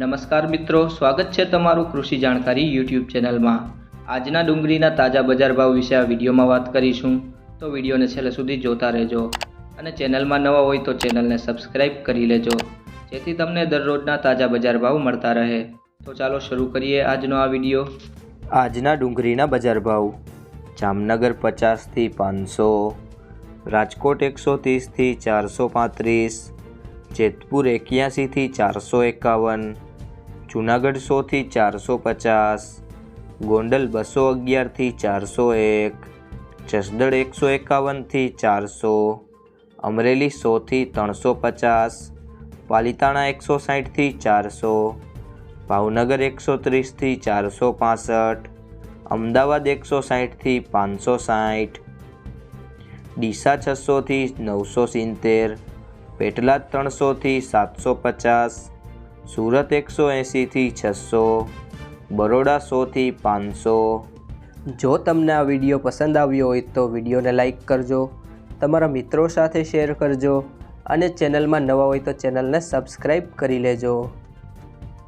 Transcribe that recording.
નમસ્કાર મિત્રો, સ્વાગત છે તમારું કૃષિ જાણકારી યુટ્યુબ ચેનલમાં. આજના ડુંગળીના તાજા બજાર ભાવ વિશે આ વિડીયોમાં વાત કરીશું. તો વિડીયોને છેલ્લે સુધી જોતા રહેજો. અને ચેનલમાં નવા હોય તો ચેનલને સબસ્ક્રાઇબ કરી લેજો, જેથી તમને દરરોજના તાજા બજાર ભાવ મળતા રહે. તો ચાલો શરૂ કરીએ આજનો આ વીડિયો. આજના ડુંગળીના બજાર ભાવ. જામનગર પચાસથી પાંચસો, રાજકોટ એકસો ત્રીસથી ચારસો પાંત્રીસ, જેતપુર એક્યાસીથી ચારસો એકાવન જુનાગઢ સોથી ચારસો પચાસ, ગોંડલ બસો અગિયારથી ચારસો એક જસદળ એકસો એકાવનથી ચારસો, અમરેલી સોથી ત્રણસો પચાસ, પાલિતાણા એકસો સાઠથી ચારસો, ભાવનગર એકસો ત્રીસથી ચારસો પાસઠ, અમદાવાદ એકસો સાઠથી પાંચસો સાઠ ડીસા છસોથી નવસો સિત્તેર, પેટલાદ ત્રણસોથી સાતસો પચાસ સુરત એકસો એંસીથી છસો, બરોડા સોથી પાંચસો. જો તમને આ વીડિયો પસંદ આવ્યો હોય તો વિડીયોને લાઇક કરજો, તમારા મિત્રો સાથે શેર કરજો અને ચેનલમાં નવા હોય તો ચેનલને સબસ્ક્રાઈબ કરી લેજો.